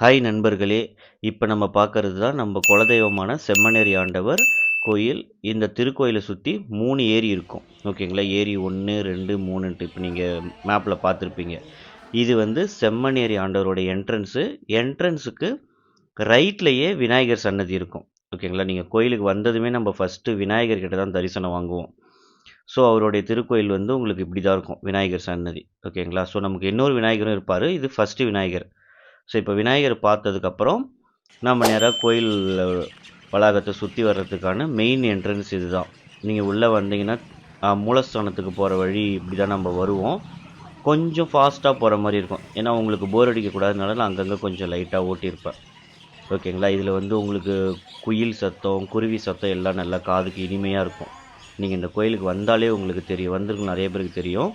Hi நண்பர்களே இப்போ நம்ம பார்க்கறது தான் நம்ம குலதெய்வமான செம்மனேரி ஆண்டவர் கோயில். இந்த திருக்கோயிலை சுற்றி மூணு ஏரி இருக்கும். ஓகேங்களா? ஏரி ஒன்று ரெண்டு மூணுன்ட்டு இப்போ நீங்கள் மேப்பில் பார்த்துருப்பீங்க. இது வந்து செம்மனேரி ஆண்டவரோட என்ட்ரன்ஸு என்ட்ரன்ஸுக்கு ரைட்லேயே விநாயகர் சன்னதி இருக்கும். ஓகேங்களா? நீங்கள் கோயிலுக்கு வந்ததுமே நம்ம ஃபஸ்ட்டு விநாயகர் கிட்ட தான் தரிசனம் வாங்குவோம். ஸோ அவருடைய திருக்கோயில் வந்து உங்களுக்கு இப்படி தான் இருக்கும் விநாயகர் சன்னதி. ஓகேங்களா? ஸோ நமக்கு இன்னொரு விநாயகரும் இருப்பார். இது ஃபஸ்ட்டு விநாயகர். ஸோ இப்போ விநாயகர் பார்த்ததுக்கப்புறம் நம்ம நேராக கோயில் வளாகத்தை சுற்றி வர்றதுக்கான மெயின் என்ட்ரன்ஸ் இது தான் நீங்கள் உள்ளே வந்தீங்கன்னா மூலஸ்தானத்துக்கு போகிற வழி இப்படி தான் நம்ம வருவோம். கொஞ்சம் ஃபாஸ்ட்டாக போகிற மாதிரி இருக்கும். ஏன்னா உங்களுக்கு போர் அடிக்கக்கூடாதுனால நான் அங்கங்கே கொஞ்சம் லைட்டாக ஓட்டியிருப்பேன். ஓகேங்களா? இதில் வந்து உங்களுக்கு குயில் சத்தம் குருவி சத்தம் எல்லாம் நல்லா காதுக்கு இனிமையாக இருக்கும். நீங்கள் இந்த கோயிலுக்கு வந்தாலே உங்களுக்கு தெரியும். வந்திருக்கு நிறைய பேருக்கு தெரியும்.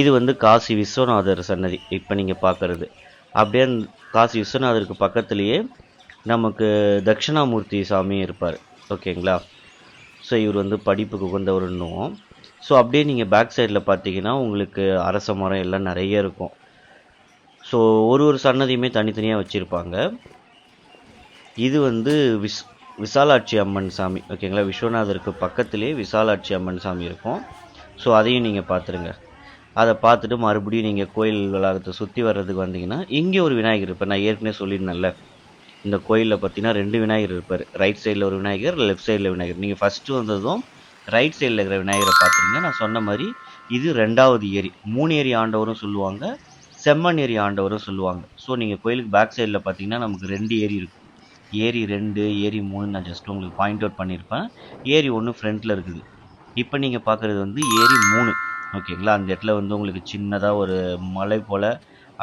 இது வந்து காசி விஸ்வநாதர் சன்னதி. இப்போ நீங்கள் பார்க்குறது அப்படியே காசி விஸ்வநாதருக்கு பக்கத்துலேயே நமக்கு தட்சிணாமூர்த்தி சாமி இருப்பார். ஓகேங்களா? ஸோ இவர் வந்து படிப்புக்கு உகந்தவருன்னுவோம். ஸோ அப்படியே நீங்கள் பேக் சைடில் பார்த்தீங்கன்னா உங்களுக்கு அரச மரம் எல்லாம் நிறைய இருக்கும். ஸோ ஒரு ஒரு சன்னதியுமே தனித்தனியாக வச்சுருப்பாங்க. இது வந்து விஸ் விசாலாட்சி அம்மன் சாமி. ஓகேங்களா? விஸ்வநாதருக்கு பக்கத்துலேயே விசாலாட்சி அம்மன் சாமி இருக்கும். ஸோ அதையும் நீங்கள் பார்த்துருங்க. அதை பார்த்துட்டு மறுபடியும் நீங்கள் கோயில் வளாகத்தை சுற்றி வர்றதுக்கு வந்தீங்கன்னா இங்கே ஒரு விநாயகர் இப்போ நான் ஏற்கனவே சொல்லியிருந்தேன்ல இந்த கோயிலில் பார்த்தீங்கன்னா ரெண்டு விநாயகர் இருப்பார். ரைட் சைடில் ஒரு விநாயகர் லெஃப்ட் சைடில் விநாயகர். நீங்கள் ஃபஸ்ட்டு வந்ததும் ரைட் சைடில் இருக்கிற விநாயகரை பார்த்துருங்க. நான் சொன்ன மாதிரி இது ரெண்டாவது ஏரி. மூணு ஏரி ஆண்டவரும் சொல்லுவாங்க செம்மண் ஏரி ஆண்டவரும் சொல்லுவாங்க. ஸோ நீங்கள் கோயிலுக்கு பேக் சைடில் பார்த்தீங்கன்னா நமக்கு ரெண்டு ஏரி இருக்கும் ஏரி ரெண்டு ஏரி மூணு நான் ஜஸ்ட் உங்களுக்கு பாயிண்ட் அவுட் பண்ணியிருப்பேன். ஏரி ஒன்று ஃப்ரண்ட்டில் இருக்குது. இப்போ நீங்கள் பார்க்குறது வந்து ஏரி மூணு. ஓகேங்களா? அந்த இடத்துல வந்து உங்களுக்கு சின்னதாக ஒரு மலை போல்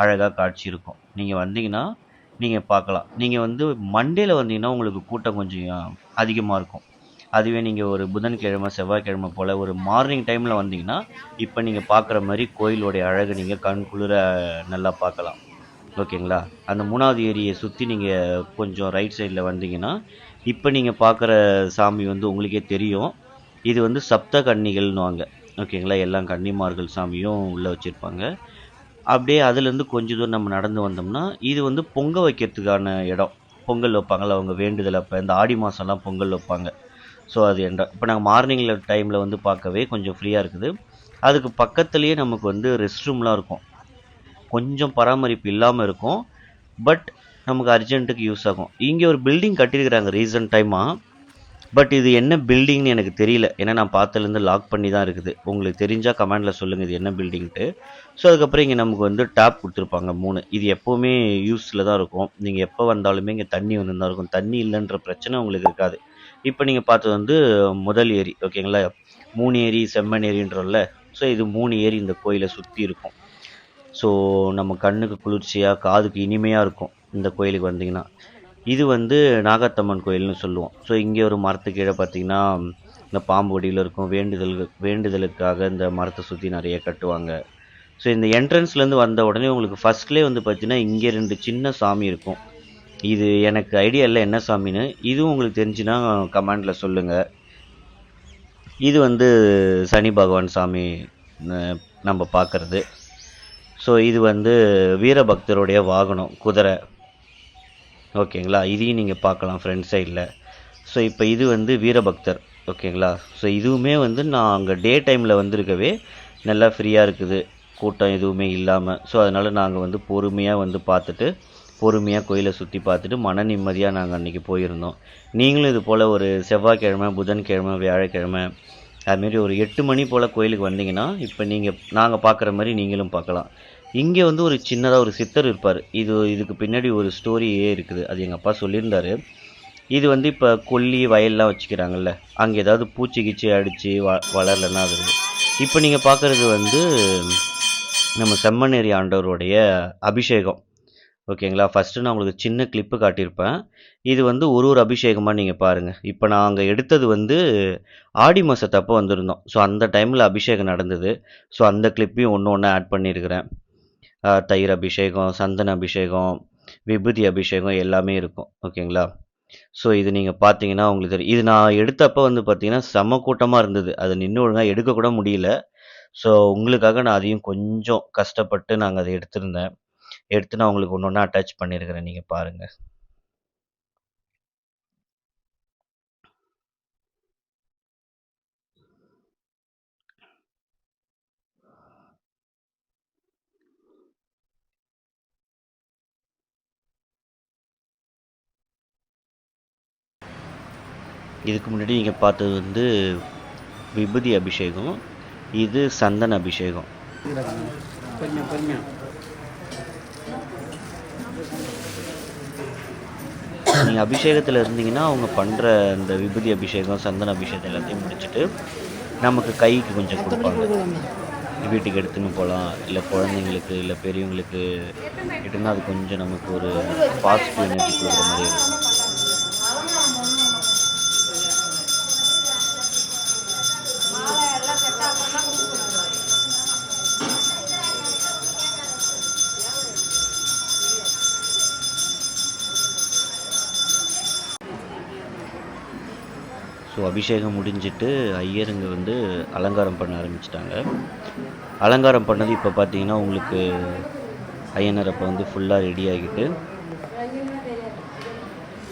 அழகாக காட்சி இருக்கும். நீங்கள் வந்தீங்கன்னா நீங்கள் பார்க்கலாம். நீங்கள் வந்து மண்டேல வந்தீங்கன்னா உங்களுக்கு கூட்டம் கொஞ்சம் அதிகமாக இருக்கும். அதுவே நீங்கள் ஒரு புதன்கிழமை செவ்வாய்க்கிழமை போல் ஒரு மார்னிங் டைமில் வந்தீங்கன்னா இப்போ நீங்கள் பார்க்குற மாதிரி கோயிலோடைய அழகு நீங்கள் கண் குளிர நல்லா பார்க்கலாம். ஓகேங்களா? அந்த மூணாவது ஏரியை சுற்றி நீங்கள் கொஞ்சம் ரைட் சைடில் வந்தீங்கன்னா இப்போ நீங்கள் பார்க்குற சாமி வந்து உங்களுக்கே தெரியும். இது வந்து சப்த கன்னிகள்னுவாங்க. ஓகேங்களா? எல்லாம் கன்னிமார்கள் சாமியும் உள்ளே வச்சுருப்பாங்க. அப்படியே அதுலேருந்து கொஞ்ச தூரம் நம்ம நடந்து வந்தோம்னா இது வந்து பொங்க வைக்கிறதுக்கான இடம். பொங்கல் வைப்பாங்கள்ல அவங்க வேண்டுதல் அப்போ. இந்த ஆடி மாதம்லாம் பொங்கல் வைப்பாங்க. ஸோ அது என்ற இப்போ நாங்கள் மார்னிங்கில் டைமில் வந்து பார்க்கவே கொஞ்சம் ஃப்ரீயாக இருக்குது. அதுக்கு பக்கத்துலேயே நமக்கு வந்து ரெஸ்ட் ரூம்லாம் இருக்கும். கொஞ்சம் பராமரிப்பு இல்லாமல் இருக்கும். பட் நமக்கு அர்ஜென்ட்டுக்கு யூஸ் ஆகும். இங்கே ஒரு பில்டிங் கட்டியிருக்கிறாங்க ரீசன்ட் டைமாக பட் இது என்ன பில்டிங்னு எனக்கு தெரியல. ஏன்னா நான் பார்த்ததுலேருந்து லாக் பண்ணி தான் இருக்குது. உங்களுக்கு தெரிஞ்சால் கமெண்டில் சொல்லுங்கள் இது என்ன பில்டிங்ட்டு ஸோ அதுக்கப்புறம் இங்கே நமக்கு வந்து டேப் கொடுத்துருப்பாங்க மூணு. இது எப்போவுமே யூஸில் தான் இருக்கும். நீங்கள் எப்போ வந்தாலுமே இங்கே தண்ணி வந்து தான் இருக்கும். தண்ணி இல்லைன்ற பிரச்சனை உங்களுக்கு இருக்காது. இப்போ நீங்கள் பார்த்தது வந்து முதல் ஏரி ஓகேங்களா? மூணு ஏரி செம்மண் ஏரின்றோம்ல. ஸோ இது மூணு ஏரி இந்த கோயிலை சுற்றி இருக்கும். ஸோ நம்ம கண்ணுக்கு குளிர்ச்சியாக காதுக்கு இனிமையாக இருக்கும் இந்த கோயிலுக்கு வந்தீங்கன்னா. இது வந்து நாகத்தம்மன் கோயில்னு சொல்லுவோம். ஸோ இங்கே ஒரு மரத்துக்கு கீழே பார்த்தீங்கன்னா இந்த பாம்பு வடியில் இருக்கும். வேண்டுதல் வேண்டுதலுக்காக இந்த மரத்தை சுற்றி நிறைய கட்டுவாங்க. ஸோ இந்த என்ட்ரன்ஸ்லேருந்து வந்த உடனே உங்களுக்கு ஃபஸ்ட்லேயே வந்து பார்த்தீங்கன்னா இங்கே ரெண்டு சின்ன சாமி இருக்கும். இது எனக்கு ஐடியா இல்லை என்ன சாமின்னு. இதுவும் உங்களுக்கு தெரிஞ்சுன்னா கமெண்டில் சொல்லுங்கள் இது வந்து சனி பகவான் சாமி நம்ம பார்க்குறது. ஸோ இது வந்து வீரபக்தருடைய வாகனம் குதிரை. ஓகேங்களா? இதையும் நீங்கள் பார்க்கலாம் ஃப்ரண்ட் சைடில் ஸோ இப்போ இது வந்து வீரபக்தர் ஓகேங்களா? ஸோ இதுவுமே வந்து நான் அங்கே டே டைமில் வந்திருக்கவே நல்லா ஃப்ரீயாக இருக்குது. கூட்டம் எதுவுமே இல்லாமல் ஸோ அதனால் நாங்கள் வந்து பொறுமையாக வந்து பார்த்துட்டு பொறுமையாக கோயிலை சுற்றி பார்த்துட்டு மன நிம்மதியாக நாங்கள் அன்றைக்கி போயிருந்தோம். நீங்களும் இது போல் ஒரு செவ்வாய்க்கிழமை புதன்கிழமை வியாழக்கிழமை அதுமாரி ஒரு எட்டு மணி போல் கோயிலுக்கு வந்தீங்கன்னா இப்போ நீங்கள் நாங்கள் பார்க்குற மாதிரி நீங்களும் பார்க்கலாம். இங்கே வந்து ஒரு சின்னதாக ஒரு சித்தர் இருப்பார். இது இதுக்கு பின்னாடி ஒரு ஸ்டோரியே இருக்குது. அது எங்கள் அப்பா சொல்லியிருந்தாரு. இது வந்து இப்போ கொல்லி வயல்லாம் வச்சுக்கிறாங்கல்ல. அங்கே ஏதாவது பூச்சி கீச்சி அடித்து வ வளரலன்னா அது இப்போ நீங்கள் பார்க்குறது வந்து நம்ம செம்மநேரி ஆண்டவருடைய அபிஷேகம். ஓகேங்களா? ஃபஸ்ட்டு நான் உங்களுக்கு சின்ன கிளிப்பு காட்டியிருப்பேன். இது வந்து ஒரு ஒரு அபிஷேகமாக நீங்கள் பாருங்கள் இப்போ நான் அங்கே எடுத்தது வந்து ஆடி மாதத்தப்போ வந்திருந்தோம். ஸோ அந்த டைமில் அபிஷேகம் நடந்தது. ஸோ அந்த கிளிப்பையும் ஒன்று ஒன்று ஆட் பண்ணியிருக்கிறேன். தயிர் அபிஷேகம் சந்தன அபிஷேகம் விபூதி அபிஷேகம் எல்லாமே இருக்கும். ஓகேங்களா? ஸோ இது நீங்கள் பார்த்தீங்கன்னா உங்களுக்கு தெரியும். இது நான் எடுத்தப்போ வந்து பார்த்தீங்கன்னா செம கூட்டமாக இருந்தது. அதை நின்று ஒழுங்காக எடுக்கக்கூட முடியல. ஸோ உங்களுக்காக நான் அதையும் கொஞ்சம் கஷ்டப்பட்டு நாங்கள் அதை எடுத்திருந்தேன். எடுத்து நான் உங்களுக்கு ஒன்று ஒன்றா அட்டாச் பண்ணியிருக்கிறேன். நீங்கள் பாருங்கள் இதுக்கு முன்னாடி நீங்கள் பார்த்தது வந்து விபூதி அபிஷேகம் இது சந்தன அபிஷேகம். நீங்கள் அபிஷேகத்தில் இருந்தீங்கன்னா அவங்க பண்ணுற அந்த விபூதி அபிஷேகம் சந்தன அபிஷேகம் எல்லாத்தையும் முடிச்சுட்டு நமக்கு கைக்கு கொஞ்சம் கொடுப்பாங்க. வீட்டுக்கு எடுத்துன்னு போகலாம். இல்லை குழந்தைங்களுக்கு இல்லை பெரியவங்களுக்கு எடுத்துன்னா அது கொஞ்சம் நமக்கு ஒரு பாசிட்டிவ் எனர்ஜி கொடுக்குற மாதிரி இருக்கும். ஸோ அபிஷேகம் முடிஞ்சிட்டு ஐயருங்க வந்து அலங்காரம் பண்ண ஆரம்பிச்சிட்டாங்க. அலங்காரம் பண்ணது இப்போ பார்த்தீங்கன்னா உங்களுக்கு ஐயனர் அப்போ வந்து ஃபுல்லாக ரெடி ஆகிட்டு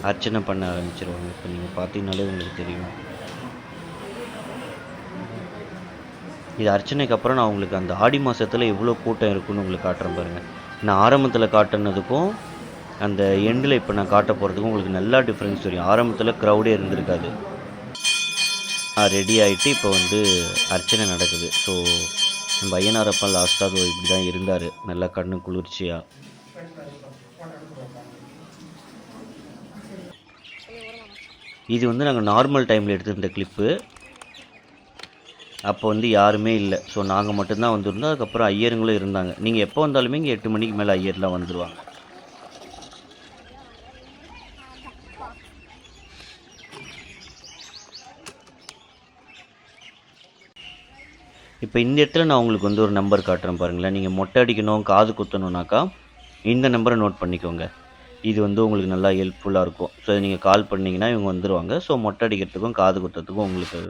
அர்ச்சனை பண்ண ஆரம்பிச்சிருவாங்க. இப்போ நீங்கள் பார்த்தீங்கனாலே உங்களுக்கு தெரியும். இது அர்ச்சனைக்கு அப்புறம் நான் உங்களுக்கு அந்த ஆடி மாதத்தில் எவ்வளோ கூட்டம் இருக்குன்னு உங்களுக்கு காட்டுறேன் பாருங்கள் நான் ஆரம்பத்தில் காட்டினதுக்கும் அந்த எண்டில் இப்போ நான் காட்ட போகிறதுக்கும் உங்களுக்கு நல்லா டிஃப்ரென்ஸ் தெரியும். ஆரம்பத்தில் க்ரௌடே இருந்திருக்காது. ரெடி ஆகிட்டு இப்போ வந்து அர்ச்சனை நடக்குது. ஸோ நம்ம ஐயனாரப்பா லாஸ்ட்டாக இப்படி தான் இருந்தார். நல்லா கண்ணு குளிர்ச்சியாக இது வந்து நாங்கள் நார்மல் டைமில் எடுத்திருந்த கிளிப்பு அப்போ வந்து யாருமே இல்லை. ஸோ நாங்கள் மட்டும்தான் வந்திருந்தோம். அதுக்கப்புறம் ஐயருங்களும் இருந்தாங்க. நீங்கள் எப்போ வந்தாலுமே இங்கே எட்டு மணிக்கு மேலே ஐயர்லாம் வந்துடுவாங்க இப்போ இந்த இடத்துல நான் உங்களுக்கு வந்து ஒரு நம்பர் காட்டுறேன் பாருங்களேன். நீங்கள் மொட்டை அடிக்கணும் காது குத்தணுன்னாக்கா இந்த நம்பரை நோட் பண்ணிக்கோங்க. இது வந்து உங்களுக்கு நல்லா ஹெல்ப்ஃபுல்லாக இருக்கும். ஸோ நீங்கள் கால் பண்ணிங்கன்னா இவங்க வந்துடுவாங்க ஸோ மொட்டை அடிக்கிறதுக்கும் காது குத்துறதுக்கும் உங்களுக்கு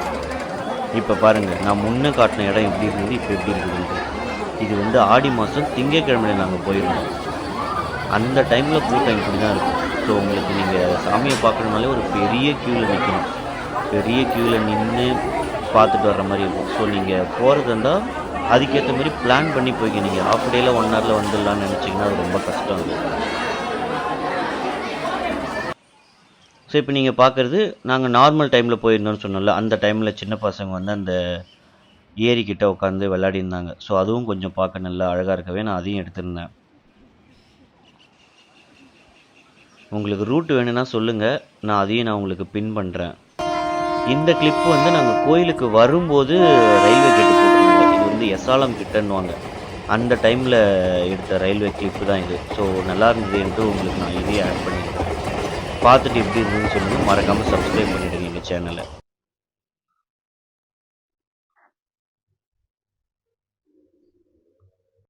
இப்போ பாருங்கள் நான் முன்னே காட்டின இடம் எப்படி இருந்தது இப்போ எப்படி இருக்குது இது வந்து ஆடி மாதம் திங்கக்கிழமையில நாங்கள் போயிருந்தோம். அந்த டைமில் கூட்டம் இப்படி தான் இருக்கும். ஸோ உங்களுக்கு நீங்கள் சாமியை பார்க்கணுனாலே ஒரு பெரிய க்யூவில் நிற்கணும் பெரிய க்யூவில் நின்று பார்த்துட்டு வர்ற மாதிரி இருக்கும். ஸோ நீங்கள் போகிறது இருந்தால் அதுக்கேற்ற மாதிரி பிளான் பண்ணி போய்க்கு. நீங்கள் ஹாஃப் டேயில் ஒன் ஹவரில் வந்துடலாம்னு நினச்சிங்கன்னா அது ரொம்ப கஷ்டம். அது ஸோ இப்போ நீங்கள் பார்க்குறது நாங்கள் நார்மல் டைமில் போயிருந்தோம்னு சொன்னோம்ல அந்த டைமில் சின்ன பசங்க வந்து அந்த ஏரிக்கிட்ட உட்காந்து விளையாடி இருந்தாங்க. ஸோ அதுவும் கொஞ்சம் பார்க்க நல்லா அழகாக இருக்கவே நான் அதையும் எடுத்திருந்தேன். உங்களுக்கு ரூட் வேணும்னா சொல்லுங்கள் நான் அதையும் நான் உங்களுக்கு பின் பண்ணுறேன் இந்த கிளிப் வந்து நாங்கள் கோயிலுக்கு வரும்போது ரயில்வே கேட்டு போட்டிருந்தோம். இது வந்து எஸ்ஆலம் கிட்டன்னுவாங்க. அந்த டைமில் எடுத்த ரயில்வே கிளிப்பு தான் இது. ஸோ நல்லா இருந்ததுன்ட்டு உங்களுக்கு நான் இதையும் ஆட் பண்ணியிருக்கேன் பார்த்துட்டு எப்படி இருந்ததுன்னு சொல்லுங்கள் மறக்காமல் சப்ஸ்கிரைப் பண்ணிவிடுங்க எங்கள் சேனலை